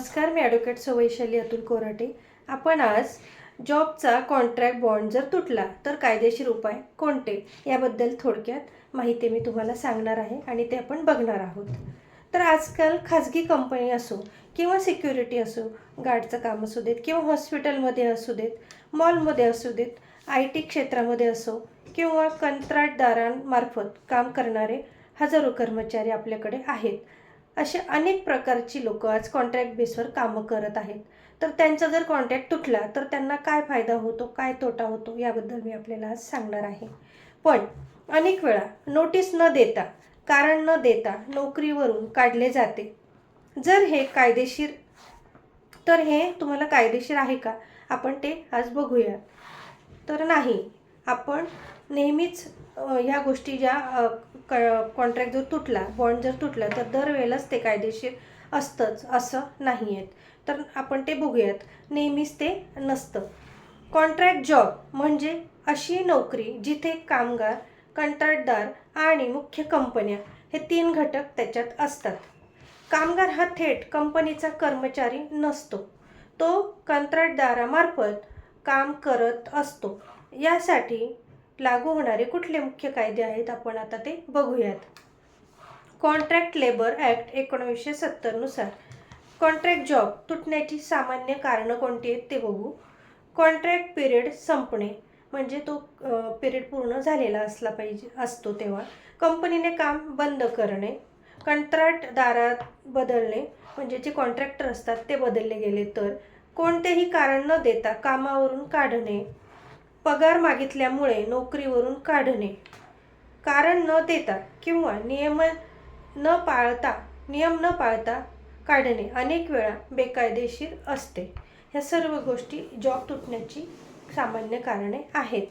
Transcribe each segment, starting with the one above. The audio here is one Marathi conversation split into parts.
नमस्कार मी ॲडव्होकेट सवैशाली अतुल कोराटे. आपण आज जॉबचा कॉन्ट्रॅक्ट बॉन्ड जर तुटला तर कायदेशीर उपाय कोणते? याबद्दल थोडक्यात माहिती मी तुम्हाला सांगणार आहे आणि ते आपण बघणार आहोत. तर आजकाल खाजगी कंपनी असो किंवा सिक्युरिटी असो गार्डचं काम असू देत किंवा हॉस्पिटलमध्ये असू देत मॉलमध्ये असू देत आय टी क्षेत्रामध्ये असो किंवा कंत्राटदारांमार्फत काम करणारे हजारो कर्मचारी आपल्याकडे आहेत. असे अनेक प्रकारची लोक आज कॉन्ट्रॅक्ट बेसवर कामं करत आहेत. तर त्यांचा जर कॉन्ट्रॅक्ट तुटला तर त्यांना काय फायदा होतो काय तोटा होतो याबद्दल मी आपल्याला आज सांगणार आहे. पण अनेक वेळा नोटीस न देता कारण न देता नोकरीवरून काढले जाते. जर हे कायदेशीर तर हे तुम्हाला कायदेशीर आहे का? आपण ते आज बघूया. तर नाही आपण नेहमीच ह्या गोष्टी ज्या क कॉन्ट्रॅक्ट जर तुटला बॉन्ड जर तुटला तर दरवेळेलाच ते कायदेशीर असतंच असं नाही आहेत तर आपण ते बघूयात. नेहमीच ते नसतं. कॉन्ट्रॅक्ट जॉब म्हणजे अशी नोकरी जिथे कामगार कंत्राटदार आणि मुख्य कंपन्या हे तीन घटक त्याच्यात असतात. कामगार हा थेट कंपनीचा कर्मचारी नसतो. तो कंत्राटदारामार्फत काम करत असतो. यासाठी लागू होणारे कुठले मुख्य कायदे आहेत आपण आता ते बघूयात. कॉन्ट्रॅक्ट लेबर ॲक्ट एकोणीसशे सत्तरनुसार कॉन्ट्रॅक्ट जॉब तुटण्याची सामान्य कारणं कोणती आहेत ते बघू. कॉन्ट्रॅक्ट पिरियड संपणे म्हणजे तो पिरियड पूर्ण झालेला असला पाहिजे असतो तेव्हा. कंपनीने काम बंद करणे. कंत्राटदारात बदलणे म्हणजे जे कॉन्ट्रॅक्टर असतात ते बदलले गेले तर. कोणतेही कारण न देता कामावरून काढणे. पगार मागितल्यामुळे नोकरीवरून काढणे. कारण न देता किंवा नियम न पाळता नियम न पाळता काढणे अनेक वेळा बेकायदेशीर असते. ह्या सर्व गोष्टी जॉब तुटण्याची सामान्य कारणे आहेत.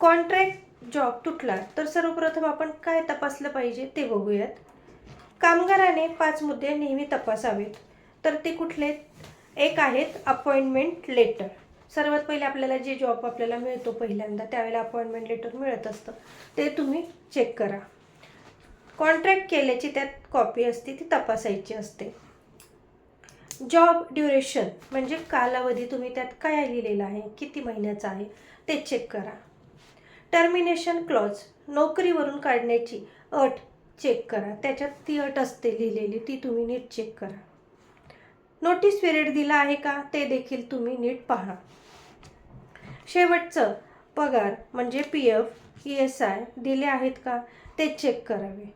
कॉन्ट्रॅक्ट जॉब तुटला तर सर्वप्रथम आपण काय तपासलं पाहिजे ते बघूयात. कामगाराने पाच मुद्दे नेहमी तपासावेत. तर ते कुठले एक आहेत अपॉइंटमेंट लेटर सर्वात पहिले आपल्याला जे जॉब आपल्याला मिळतो पहिल्यांदा त्यावेळेला अपॉइंटमेंट लेटर मिळत असतं. ते तुम्ही चेक करा. कॉन्ट्रॅक्ट केल्याची त्यात कॉपी असते ती तपासायची असते. जॉब ड्युरेशन म्हणजे कालावधी तुम्ही त्यात काय लिहिलेलं आहे किती महिन्याचा आहे ते चेक करा. टर्मिनेशन क्लॉज नोकरीवरून काढण्याची अट चेक करा. त्याच्यात ती अट असते लिहिलेली ती तुम्ही नीट चेक करा. नोटीस पिरियड दिला आहे का? ते देखील तुम्ही नीट पहा. शेवटचं पगार म्हणजे P F E S I दिले आहेत का? ते चेक करावे.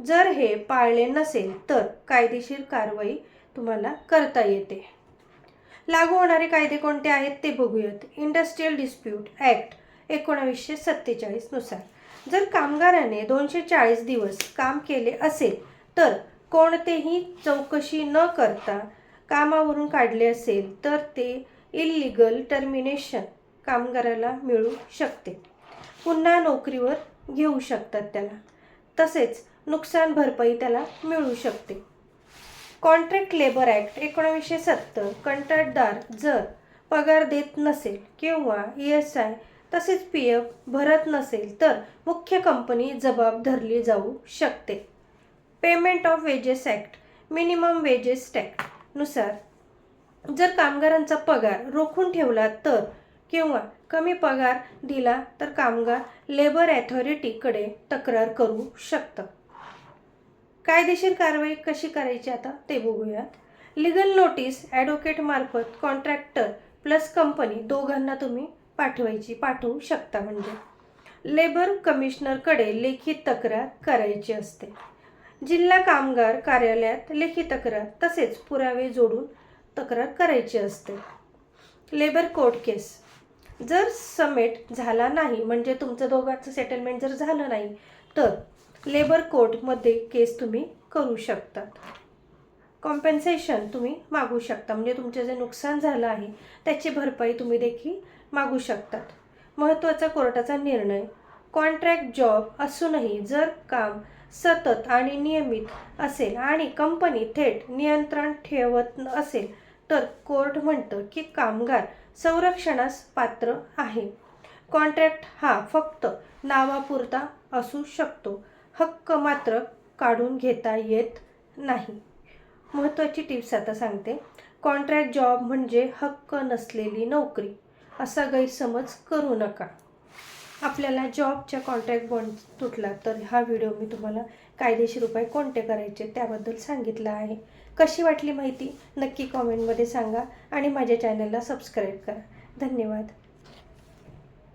जर हे पाळले नसेल तर कायदेशीर कारवाई तुम्हाला करता येते. लागू होणारे कायदे कोणते आहेत ते बघूयात. इंडस्ट्रीयल डिस्प्यूट ॲक्ट एकोणावीसशे सत्तेचाळीसनुसार जर कामगाराने दोनशे चाळीस दिवस काम केले असेल तर कोणतेही चौकशी न करता कामावरून काढले असेल तर ते इलिगल टर्मिनेशन कामगाराला मिळू शकते. पुन्हा नोकरीवर घेऊ शकतात त्याला. तसेच नुकसान भरपाई त्याला मिळू शकते. कॉन्ट्रॅक्ट लेबर ॲक्ट एकोणावीसशे सत्तर कंत्राटदार जर पगार देत नसेल किंवा ई एस आय तसेच पी एफ भरत नसेल तर मुख्य कंपनी जबाब धरली जाऊ शकते. Payment of wages act minimum wages नुसार. जर कामगारांचा पगार रोखून ठेवला तर किंवा कमी पगार दिला तर कामगार लेबर ॲथॉरिटीकडे तक्रार करू शकतं. कायदेशीर कारवाई कशी करायची आता ते बघूयात. लिगल नोटीस ॲडव्होकेटमार्फत कॉन्ट्रॅक्टर प्लस कंपनी दोघांना तुम्ही पाठवायची पाठवू शकता म्हणजे. लेबर कमिशनरकडे लेखी तक्रार करायची असते. जिल्हा कामगार कार्यालयात लेखी तक्रार तसेच पुरावे जोडून तक्रार करायची असते. Labour court case. जर समेट झाला नाही म्हणजे तुमचं दोघांचं सेटलमेंट जर झालं नाही तर लेबर कोर्टमध्ये केस तुम्ही करू शकतात कॉम्पेन्सेशन तुम्ही मागू शकता म्हणजे तुमचे जे नुकसान झालं आहे त्याची भरपाई तुम्ही देखील मागू शकतात. महत्त्वाचा कोर्टाचा निर्णय. कॉन्ट्रॅक्ट जॉब असूनही जर काम सतत आणि नियमित असेल आणि कंपनी थेट नियंत्रण ठेवत असेल तर कोर्ट म्हणतं की कामगार संरक्षणास पात्र आहे. कॉन्ट्रॅक्ट हा फक्त नावापुरता असू शकतो. हक्क मात्र काढून घेता येत नाही. महत्त्वाची टिप्स आता सांगते. कॉन्ट्रॅक्ट जॉब म्हणजे हक्क नसलेली नोकरी. असा गैरसमज करू नका. आपल्याला जॉबच्या कॉन्ट्रॅक्ट बॉन्ड तुटला तर हा व्हिडिओ मी तुम्हाला कायदेशीर उपाय कोणते करायचे त्याबद्दल सांगितलं आहे. कशी वाटली माहिती नक्की कॉमेंटमध्ये सांगा आणि माझ्या चॅनलला सबस्क्राईब करा. धन्यवाद.